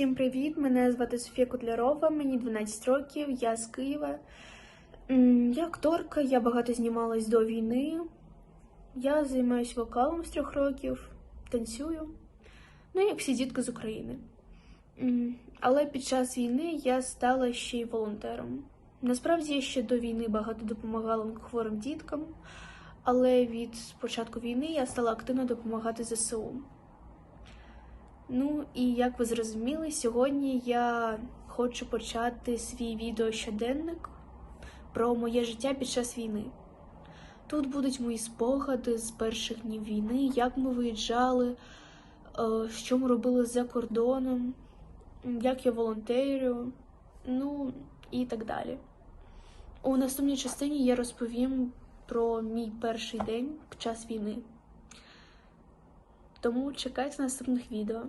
Всім привіт! Мене звати Софія Котлярова, мені 12 років, я з Києва. Я акторка, я багато знімалась до війни. Я займаюся вокалом з трьох років, танцюю. Ну, як всі дітки з України. Але під час війни я стала ще й волонтером. Насправді я ще до війни багато допомагала хворим діткам, але від початку війни я стала активно допомагати ЗСУ. Ну і як ви зрозуміли, сьогодні я хочу почати свій відеощоденник про моє життя під час війни. Тут будуть мої спогади з перших днів війни, як ми виїжджали, е, що ми робили за кордоном, як я волонтерю, ну і так далі. У наступній частині я розповім про мій перший день під час війни. Тому чекайте наступних відео.